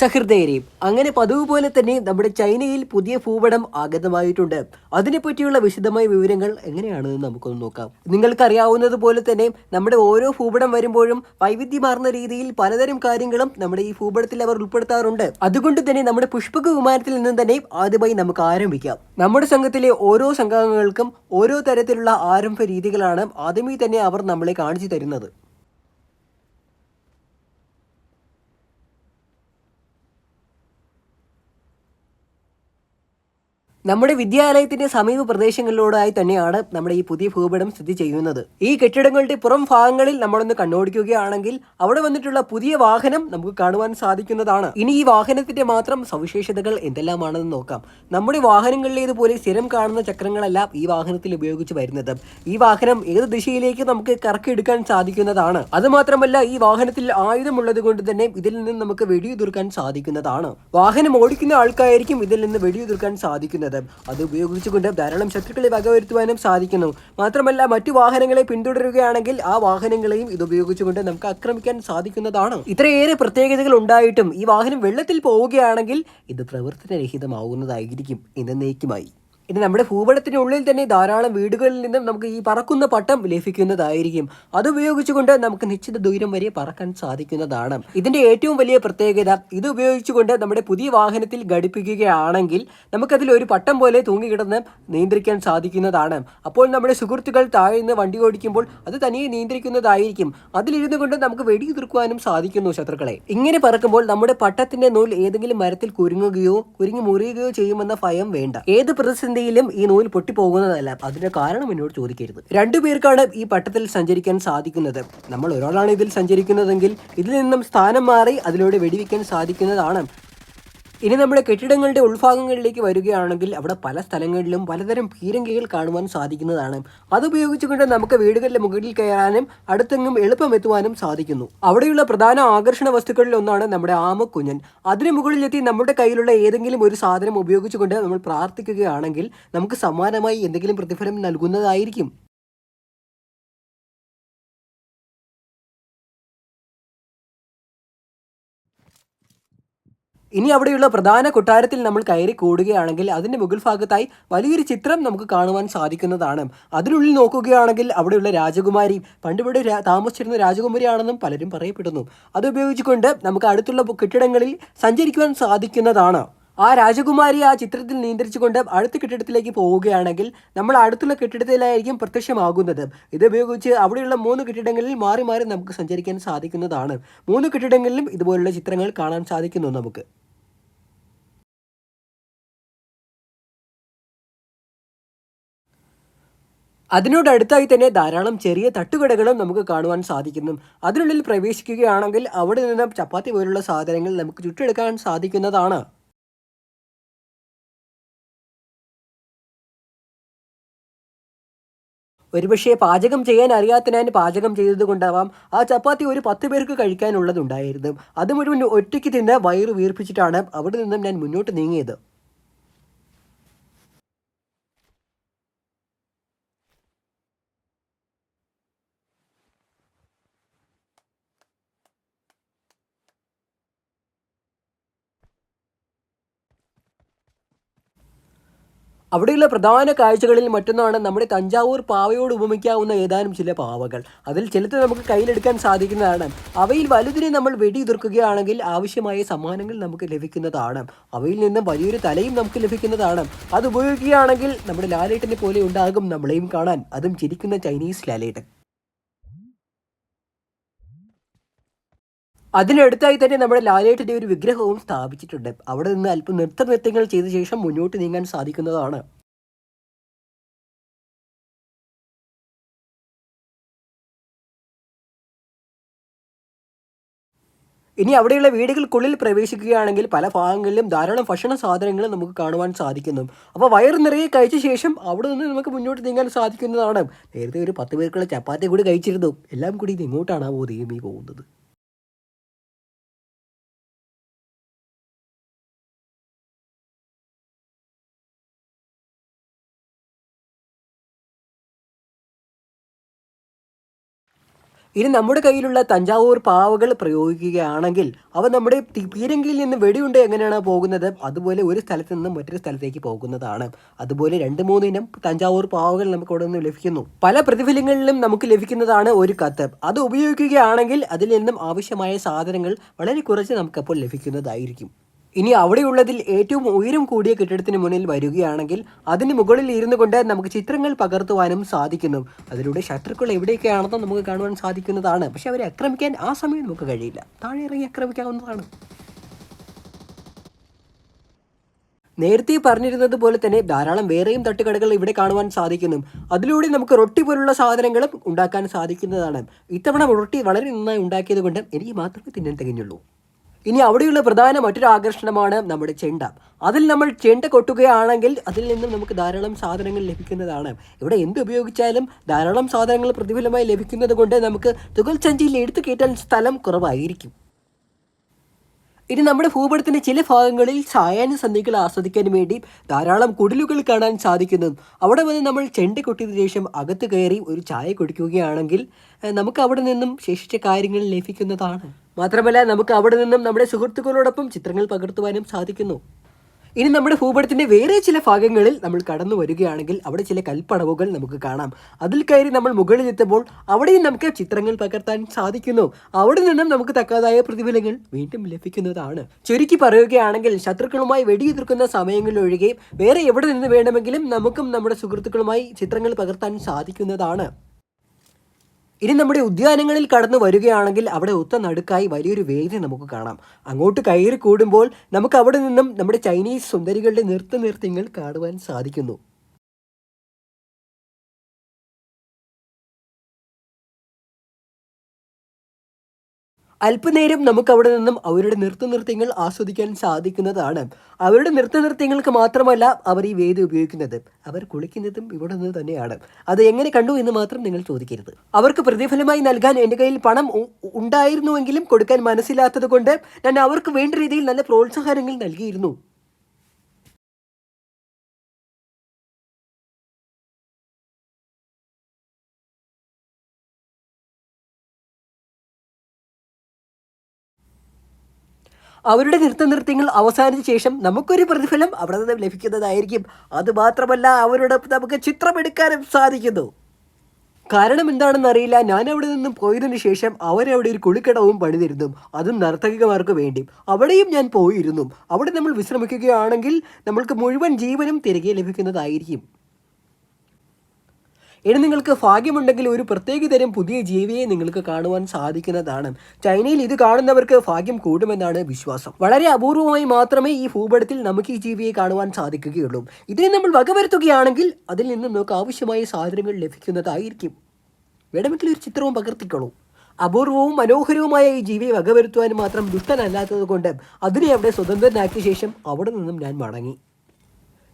സഹൃദയരെയും. അങ്ങനെ പതിവ് പോലെ തന്നെ നമ്മുടെ ചൈനയിൽ പുതിയ ഭൂപടം ആഗതമായിട്ടുണ്ട്. അതിനെപ്പറ്റിയുള്ള വിശദമായ വിവരങ്ങൾ എങ്ങനെയാണെന്ന് നമുക്കൊന്ന് നോക്കാം. നിങ്ങൾക്കറിയാവുന്നത് പോലെ തന്നെ നമ്മുടെ ഓരോ ഭൂപടം വരുമ്പോഴും വൈവിധ്യമാർന്ന രീതിയിൽ പലതരം കാര്യങ്ങളും നമ്മുടെ ഈ ഭൂപടത്തിൽ അവർ ഉൾപ്പെടുത്താറുണ്ട്. അതുകൊണ്ട് തന്നെ നമ്മുടെ പുഷ്പക വിമാനത്തിൽ നിന്നും തന്നെ ആദ്യമായി നമുക്ക് ആരംഭിക്കാം. നമ്മുടെ സംഘത്തിലെ ഓരോ സംഘാംഗങ്ങൾക്കും ഓരോ തരത്തിലുള്ള ആരംഭ രീതികളാണ് ആദ്യമേ തന്നെ അവർ നമ്മളെ കാണിച്ചു തരുന്നത്. നമ്മുടെ വിദ്യാലയത്തിന്റെ സമീപ പ്രദേശങ്ങളിലൂടെയായി തന്നെയാണ് നമ്മുടെ ഈ പുതിയ ഭൂപടം സ്ഥിതി ചെയ്യുന്നത്. ഈ കെട്ടിടങ്ങളുടെ പുറം ഭാഗങ്ങളിൽ നമ്മളൊന്ന് കണ്ണോടിക്കുകയാണെങ്കിൽ അവിടെ വന്നിട്ടുള്ള പുതിയ വാഹനം നമുക്ക് കാണുവാൻ സാധിക്കുന്നതാണ്. ഇനി ഈ വാഹനത്തിന്റെ മാത്രം സവിശേഷതകൾ എന്തെല്ലാമാണെന്ന് നോക്കാം. നമ്മുടെ വാഹനങ്ങളിലേതുപോലെ സ്ഥിരം കാണുന്ന ചക്രങ്ങളെല്ലാം ഈ വാഹനത്തിൽ ഉപയോഗിച്ച് വരുന്നത്. ഈ വാഹനം ഏത് ദിശയിലേക്ക് നമുക്ക് കറക്കിയെടുക്കാൻ സാധിക്കുന്നതാണ്. അതുമാത്രമല്ല ഈ വാഹനത്തിൽ ആയുധമുള്ളത് കൊണ്ട് തന്നെ ഇതിൽ നിന്ന് നമുക്ക് വെടിയുതിർക്കാൻ സാധിക്കുന്നതാണ്. വാഹനം ഓടിക്കുന്ന ആൾക്കായിരിക്കും ഇതിൽ നിന്ന് വെടിയുതിർക്കാൻ സാധിക്കുന്നത്. അത് ഉപയോഗിച്ചുകൊണ്ട് ധാരാളം ശത്രുക്കളെ വകവരുത്തുവാനും സാധിക്കുന്നു. മാത്രമല്ല മറ്റു വാഹനങ്ങളെ പിന്തുടരുകയാണെങ്കിൽ ആ വാഹനങ്ങളെയും ഇത് ഉപയോഗിച്ചുകൊണ്ട് നമുക്ക് ആക്രമിക്കാൻ സാധിക്കുന്നതാണ്. ഇത്രയേറെ പ്രത്യേകതകൾ ഉണ്ടായിട്ടും ഈ വാഹനം വെള്ളത്തിൽ പോവുകയാണെങ്കിൽ ഇത് പ്രവർത്തനരഹിതമാവുന്നതായിരിക്കും. എന്നേക്കുമായി ഇനി നമ്മുടെ ഭൂപടത്തിനുള്ളിൽ തന്നെ ധാരാളം വീടുകളിൽ നിന്നും നമുക്ക് ഈ പറക്കുന്ന പട്ടം ലഭിക്കുന്നതായിരിക്കും. അത് ഉപയോഗിച്ചുകൊണ്ട് നമുക്ക് നിശ്ചിത ദൂരം വരെ പറക്കാൻ സാധിക്കുന്നതാണ്. ഇതിന്റെ ഏറ്റവും വലിയ പ്രത്യേകത ഇത് ഉപയോഗിച്ചുകൊണ്ട് നമ്മുടെ പുതിയ വാഹനത്തിൽ ഘടിപ്പിക്കുകയാണെങ്കിൽ നമുക്കതിൽ ഒരു പട്ടം പോലെ തൂങ്ങിക്കിടന്ന് നിയന്ത്രിക്കാൻ സാധിക്കുന്നതാണ്. അപ്പോൾ നമ്മുടെ സുഹൃത്തുക്കൾ താഴെ നിന്ന് വണ്ടി ഓടിക്കുമ്പോൾ അത് തനിയെ നിയന്ത്രിക്കുന്നതായിരിക്കും. അതിലിരുന്നു കൊണ്ട് നമുക്ക് വെടിയുതിർക്കുവാനും സാധിക്കുന്നു ശത്രുക്കളെ. ഇങ്ങനെ പറക്കുമ്പോൾ നമ്മുടെ പട്ടത്തിന്റെ നൂൽ ഏതെങ്കിലും മരത്തിൽ കുരുങ്ങുകയോ കുരുങ്ങി മുറിയുകയോ ചെയ്യുമെന്ന ഭയം വേണ്ട. ഏത് പ്രതിസന്ധിയിലും ഈ നൂൽ പൊട്ടിപ്പോകുന്നതല്ല. അതിന്റെ കാരണം എന്നോട് ചോദിക്കരുത്. രണ്ടു പേർക്കാണ് ഈ പട്ടത്തിൽ സഞ്ചരിക്കാൻ സാധിക്കുന്നത്. നമ്മൾ ഒരാളാണ് ഇതിൽ സഞ്ചരിക്കുന്നതെങ്കിൽ ഇതിൽ നിന്നും സ്ഥാനം മാറി അതിലൂടെ വെടിവെക്കാൻ സാധിക്കുന്നതാണ്. ഇനി നമ്മുടെ കെട്ടിടങ്ങളുടെ ഉൾഭാഗങ്ങളിലേക്ക് വരികയാണെങ്കിൽ അവിടെ പല സ്ഥലങ്ങളിലും പലതരം പീരങ്കികൾ കാണുവാൻ സാധിക്കുന്നതാണ്. അതുപയോഗിച്ചുകൊണ്ട് നമുക്ക് വീടുകളുടെ മുകളിൽ കയറാനും അടുത്തെങ്ങും എളുപ്പം എത്തുവാനും സാധിക്കുന്നു. അവിടെയുള്ള പ്രധാന ആകർഷണ വസ്തുക്കളിൽ ഒന്നാണ് നമ്മുടെ ആമക്കുഞ്ഞൻ. അതിന് മുകളിലെത്തി നമ്മുടെ കയ്യിലുള്ള ഏതെങ്കിലും ഒരു സാധനം ഉപയോഗിച്ചുകൊണ്ട് നമ്മൾ പ്രാർത്ഥിക്കുകയാണെങ്കിൽ നമുക്ക് സമാനമായി എന്തെങ്കിലും പ്രതിഫലം നൽകുന്നതായിരിക്കും. ഇനി അവിടെയുള്ള പ്രധാന കൊട്ടാരത്തിൽ നമ്മൾ കയറി കൂടുകയാണെങ്കിൽ അതിന്റെ മുകൾ ഭാഗത്തായി വലിയൊരു ചിത്രം നമുക്ക് കാണുവാൻ സാധിക്കുന്നതാണ്. അതിനുള്ളിൽ നോക്കുകയാണെങ്കിൽ അവിടെയുള്ള രാജകുമാരി പണ്ടിവിടെ താമസിച്ചിരുന്ന രാജകുമാരിയാണെന്നും പലരും പറയപ്പെടുന്നു. അത് ഉപയോഗിച്ചുകൊണ്ട് നമുക്ക് അടുത്തുള്ള കെട്ടിടങ്ങളിൽ സഞ്ചരിക്കുവാൻ സാധിക്കുന്നതാണ്. ആ രാജകുമാരി ആ ചിത്രത്തിൽ നിയന്ത്രിച്ചുകൊണ്ട് അടുത്ത കെട്ടിടത്തിലേക്ക് പോവുകയാണെങ്കിൽ നമ്മൾ അടുത്തുള്ള കെട്ടിടത്തിലായിരിക്കും പ്രത്യക്ഷമാകുന്നത്. ഇത് ഉപയോഗിച്ച് അവിടെയുള്ള മൂന്ന് കെട്ടിടങ്ങളിൽ മാറി മാറി നമുക്ക് സഞ്ചരിക്കാൻ സാധിക്കുന്നതാണ്. മൂന്ന് കെട്ടിടങ്ങളിലും ഇതുപോലുള്ള ചിത്രങ്ങൾ കാണാൻ സാധിക്കുന്നു നമുക്ക്. അതിനോടടുത്തായി തന്നെ ധാരാളം ചെറിയ തട്ടുകടകളും നമുക്ക് കാണുവാൻ സാധിക്കുന്നു. അതിനുള്ളിൽ പ്രവേശിക്കുകയാണെങ്കിൽ അവിടെ നിന്ന് ചപ്പാത്തി പോലുള്ള സാധനങ്ങൾ നമുക്ക് ചുറ്റെടുക്കാൻ സാധിക്കുന്നതാണ്. ഒരുപക്ഷെ പാചകം ചെയ്യാൻ അറിയാത്തതിനാൽ പാചകം ചെയ്തതുകൊണ്ടാവാം ആ ചപ്പാത്തി ഒരു പത്ത് പേർക്ക് കഴിക്കാനുള്ളതുണ്ടായിരുന്നു അത് മുഴുവൻ ഒറ്റയ്ക്ക് തിന്ന് വയറ് വീർപ്പിച്ചിട്ടാണ് അവിടെ നിന്നും ഞാൻ മുന്നോട്ട് നീങ്ങിയത്. അവിടെയുള്ള പ്രധാന കാഴ്ചകളിൽ മറ്റൊന്നാണ് നമ്മുടെ തഞ്ചാവൂർ പാവയോട് ഉപമിക്കാവുന്ന ഏതാനും ചില പാവകൾ. അതിൽ ചിലത് നമുക്ക് കയ്യിലെടുക്കാൻ സാധിക്കുന്നതാണ്. അവയിൽ വലുതിനെ നമ്മൾ വെടിയുതിർക്കുകയാണെങ്കിൽ ആവശ്യമായ സമ്മാനങ്ങൾ നമുക്ക് ലഭിക്കുന്നതാണ്. അവയിൽ നിന്നും വലിയൊരു തലയും നമുക്ക് ലഭിക്കുന്നതാണ്. അത് ഉപയോഗിക്കുകയാണെങ്കിൽ നമ്മുടെ ലാലേട്ടനെ പോലെ ഉണ്ടാകും നമ്മളെയും കാണാൻ. അതും ചിരിക്കുന്ന ചൈനീസ് ലാലേട്ടൻ. അതിനടുത്തായി തന്നെ നമ്മുടെ ലാലേട്ടിന്റെ ഒരു വിഗ്രഹവും സ്ഥാപിച്ചിട്ടുണ്ട്. അവിടെ നിന്ന് അല്പം നൃത്ത നൃത്തങ്ങൾ ചെയ്ത ശേഷം മുന്നോട്ട് നീങ്ങാൻ സാധിക്കുന്നതാണ്. ഇനി അവിടെയുള്ള വീടുകൾക്കുള്ളിൽ പ്രവേശിക്കുകയാണെങ്കിൽ പല ഭാഗങ്ങളിലും ധാരാളം ഭക്ഷണ സാധനങ്ങൾ നമുക്ക് കാണുവാൻ സാധിക്കുന്നു. അപ്പോൾ വയർ നിറയെ കഴിച്ച ശേഷം അവിടെ നിന്ന് നമുക്ക് മുന്നോട്ട് നീങ്ങാൻ സാധിക്കുന്നതാണ്. നേരത്തെ ഒരു പത്ത് പേർക്കുള്ള ചപ്പാത്തി കൂടി കഴിച്ചിരുന്നു. എല്ലാം കൂടി ഇത് എങ്ങോട്ടാണാവോ ദൈവമേ പോകുന്നത്. ഇനി നമ്മുടെ കയ്യിലുള്ള തഞ്ചാവൂർ പാവകൾ പ്രയോഗിക്കുകയാണെങ്കിൽ അവ നമ്മുടെ പീരങ്കിയിൽ നിന്ന് വെടിയുണ്ട് എങ്ങനെയാണ് പോകുന്നത്? അതുപോലെ ഒരു സ്ഥലത്ത് നിന്ന് മറ്റൊരു സ്ഥലത്തേക്ക് പോകുന്നതാണ്. അതുപോലെ രണ്ട് മൂന്ന് തഞ്ചാവൂർ പാവകൾ നമുക്ക് അവിടെ നിന്ന് ലഭിക്കുന്നു. പല പ്രതിഫലങ്ങളിലും നമുക്ക് ലഭിക്കുന്നതാണ് ഒരു കത്ത്. അത് ഉപയോഗിക്കുകയാണെങ്കിൽ അതിൽ നിന്നും ആവശ്യമായ സാധനങ്ങൾ വളരെ കുറച്ച് നമുക്കപ്പോൾ ലഭിക്കുന്നതായിരിക്കും. ഇനി അവിടെയുള്ളതിൽ ഏറ്റവും ഉയരം കൂടിയ കെട്ടിടത്തിന് മുന്നിൽ വരികയാണെങ്കിൽ അതിന് മുകളിൽ ഇരുന്നു കൊണ്ട് നമുക്ക് ചിത്രങ്ങൾ പകർത്തുവാനും സാധിക്കുന്നു. അതിലൂടെ ശത്രുക്കൾ എവിടെയൊക്കെയാണെന്ന് നമുക്ക് കാണുവാൻ സാധിക്കുന്നതാണ്. പക്ഷെ അവരെ ആക്രമിക്കാൻ ആ സമയം നമുക്ക് കഴിയില്ല. താഴെ ഇറങ്ങി ആക്രമിക്കാവുന്നതാണ്. നേരത്തെ പറഞ്ഞിരുന്നത് പോലെ തന്നെ ധാരാളം വേറെയും തട്ടുകടകൾ ഇവിടെ കാണുവാൻ സാധിക്കുന്നു. അതിലൂടെ നമുക്ക് റൊട്ടി പോലുള്ള സാധനങ്ങളും ഉണ്ടാക്കാൻ സാധിക്കുന്നതാണ്. ഇത്തവണ റൊട്ടി വളരെ നന്നായി ഉണ്ടാക്കിയത് കൊണ്ട് എനിക്ക് മാത്രമേ തിന്നാൻ തികഞ്ഞുള്ളൂ. ഇനി അവിടെയുള്ള പ്രധാന മറ്റൊരു ആകർഷണമാണ് നമ്മുടെ ചെണ്ട. അതിൽ നമ്മൾ ചെണ്ട കൊട്ടുകയാണെങ്കിൽ അതിൽ നിന്നും നമുക്ക് ധാരാളം സാധനങ്ങൾ ലഭിക്കുന്നതാണ്. ഇവിടെ എന്ത് ഉപയോഗിച്ചാലും ധാരാളം സാധനങ്ങൾ പ്രതിഫലമായി ലഭിക്കുന്നത് കൊണ്ട് നമുക്ക് തുകൽ സഞ്ചിയിൽ എടുത്തു കയറ്റാൻ സ്ഥലം കുറവായിരിക്കും. ഇനി നമ്മുടെ ഭൂപടത്തിന്റെ ചില ഭാഗങ്ങളിൽ സന്ധികൾ ആസ്വദിക്കാൻ വേണ്ടി ധാരാളം കുടിലുകൾ കാണാൻ സാധിക്കുന്നു. അവിടെ വന്ന് നമ്മൾ ചെണ്ട കൊട്ടിയതിനു ശേഷം അകത്ത് കയറി ഒരു ചായ കുടിക്കുകയാണെങ്കിൽ നമുക്ക് അവിടെ നിന്നും ശേഷിച്ച കാര്യങ്ങൾ ലഭിക്കുന്നതാണ്. മാത്രമല്ല നമുക്ക് അവിടെ നിന്നും നമ്മുടെ സുഹൃത്തുക്കളോടൊപ്പം ചിത്രങ്ങൾ പകർത്തുവാനും സാധിക്കുന്നു. ഇനി നമ്മുടെ ഭൂപടത്തിന്റെ വേറെ ചില ഭാഗങ്ങളിൽ നമ്മൾ കടന്നു വരികയാണെങ്കിൽ അവിടെ ചില കൽപ്പടവുകൾ നമുക്ക് കാണാം. അതിൽ കയറി നമ്മൾ മുകളിലെത്തുമ്പോൾ അവിടെയും നമുക്ക് ചിത്രങ്ങൾ പകർത്താൻ സാധിക്കുന്നു. അവിടെ നിന്നും നമുക്ക് തക്കതായ പ്രതിഫലങ്ങൾ വീണ്ടും ലഭിക്കുന്നതാണ്. ചുരുക്കി പറയുകയാണെങ്കിൽ ശത്രുക്കളുമായി വെടിയുതിർക്കുന്ന സമയങ്ങളിലൊഴികെ വേറെ എവിടെ നിന്ന് വേണമെങ്കിലും നമുക്കും നമ്മുടെ സുഹൃത്തുക്കളുമായി ചിത്രങ്ങൾ പകർത്താൻ സാധിക്കുന്നതാണ്. ഇനി നമ്മുടെ ഉദ്യാനങ്ങളിൽ കടന്നു വരികയാണെങ്കിൽ അവിടെ ഒത്ത നടുക്കായി വലിയൊരു വേദി നമുക്ക് കാണാം. അങ്ങോട്ട് കയറി കൂടുമ്പോൾ നമുക്ക് അവിടെ നിന്നും നമ്മുടെ ചൈനീസ് സുന്ദരികളുടെ നൃത്ത നൃത്യങ്ങൾ കാണുവാൻ സാധിക്കുന്നു. അല്പനേരം നമുക്ക് അവിടെ നിന്നും അവരുടെ നൃത്ത നൃത്യങ്ങൾ ആസ്വദിക്കാൻ സാധിക്കുന്നതാണ്. അവരുടെ നൃത്ത നൃത്യങ്ങൾക്ക് മാത്രമല്ല അവർ ഈ വേദി ഉപയോഗിക്കുന്നത്. അവർ കുളിക്കുന്നതും ഇവിടെ നിന്ന് തന്നെയാണ്. അത് എങ്ങനെ കണ്ടു എന്ന് മാത്രം നിങ്ങൾ ചോദിക്കരുത്. അവർക്ക് പ്രതിഫലമായി നൽകാൻ എന്റെ കയ്യിൽ പണം ഉണ്ടായിരുന്നുവെങ്കിലും കൊടുക്കാൻ മനസ്സിലാത്തത് കൊണ്ട് ഞാൻ അവർക്ക് വേണ്ട രീതിയിൽ നല്ല പ്രോത്സാഹനങ്ങൾ നൽകിയിരുന്നു. അവരുടെ നൃത്ത നൃത്യങ്ങൾ അവസാനിച്ച ശേഷം നമുക്കൊരു പ്രതിഫലം അവിടെ നിന്ന് ലഭിക്കുന്നതായിരിക്കും. അതുമാത്രമല്ല അവരുടെ നമുക്ക് ചിത്രമെടുക്കാനും സാധിക്കുന്നു. കാരണം എന്താണെന്ന് അറിയില്ല. ഞാൻ അവിടെ നിന്നും പോയതിന് ശേഷം അവരവിടെ ഒരു കുളിക്കടവും പണിതിരുന്നു. അതും നർത്തകികമാർക്ക് വേണ്ടി. അവിടെയും ഞാൻ പോയിരുന്നു. അവിടെ നമ്മൾ വിശ്രമിക്കുകയാണെങ്കിൽ നമ്മൾക്ക് മുഴുവൻ ജീവനും തിരികെ ലഭിക്കുന്നതായിരിക്കും. ഇനി നിങ്ങൾക്ക് ഭാഗ്യമുണ്ടെങ്കിൽ ഒരു പ്രത്യേക തരം പുതിയ ജീവിയെ നിങ്ങൾക്ക് കാണുവാൻ സാധിക്കുന്നതാണ്. ചൈനയിൽ ഇത് കാണുന്നവർക്ക് ഭാഗ്യം കൂടുമെന്നാണ് വിശ്വാസം. വളരെ അപൂർവമായി മാത്രമേ ഈ ഭൂപടത്തിൽ നമുക്ക് ഈ ജീവിയെ കാണുവാൻ സാധിക്കുകയുള്ളൂ. ഇതിനെ നമ്മൾ വകവരുത്തുകയാണെങ്കിൽ അതിൽ നിന്ന് നമുക്ക് ആവശ്യമായ സാധനങ്ങൾ ലഭിക്കുന്നതായിരിക്കും. വേണമെങ്കിൽ ഒരു ചിത്രവും പകർത്തിക്കോളൂ. അപൂർവവും മനോഹരവുമായ ഈ ജീവിയെ വകവരുത്തുവാൻ മാത്രം ദുഷ്ടനല്ലാത്തത് കൊണ്ട് അതിനെ അവിടെ സ്വതന്ത്രനാക്കിയ ശേഷം അവിടെ നിന്നും ഞാൻ മടങ്ങി.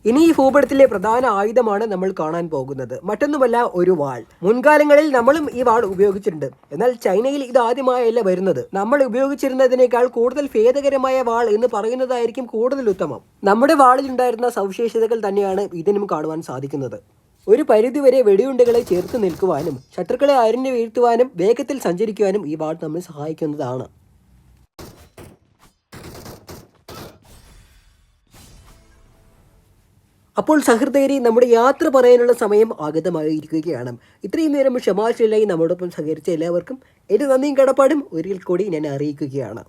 ഇനി ഈ ഭൂപടത്തിലെ പ്രധാന ആയുധമാണ് നമ്മൾ കാണാൻ പോകുന്നത്. മറ്റൊന്നുമല്ല ഒരു വാൾ. മുൻകാലങ്ങളിൽ നമ്മളും ഈ വാൾ ഉപയോഗിച്ചിട്ടുണ്ട്. എന്നാൽ ചൈനയിൽ ഇത് ആദ്യമായല്ല വരുന്നത്. നമ്മൾ ഉപയോഗിച്ചിരുന്നതിനേക്കാൾ കൂടുതൽ ഭേദകരമായ വാൾ എന്ന് പറയുന്നതായിരിക്കും കൂടുതൽ ഉത്തമം. നമ്മുടെ വാളിൽ ഉണ്ടായിരുന്ന സവിശേഷതകൾ തന്നെയാണ് ഇതിനും കാണുവാൻ സാധിക്കുന്നത്. ഒരു പരിധിവരെ വെടിയുണ്ടകളെ ചേർത്ത് നിൽക്കുവാനും ശത്രുക്കളെ അരിഞ്ഞു വീഴ്ത്തുവാനും വേഗത്തിൽ സഞ്ചരിക്കുവാനും ഈ വാൾ നമ്മെ സഹായിക്കുന്നതാണ്. അപ്പോൾ സഹൃദയരെ നമ്മുടെ യാത്ര പറയാനുള്ള സമയം ആഗതമായിരിക്കുകയാണ്. ഇത്രയും നേരം ക്ഷമാശീലായി നമ്മോടൊപ്പം സഹകരിച്ച എല്ലാവർക്കും എന്റെ നന്ദിയും കടപ്പാടും ഒരിക്കൽ കൂടി ഞാൻ അറിയിക്കുകയാണ്.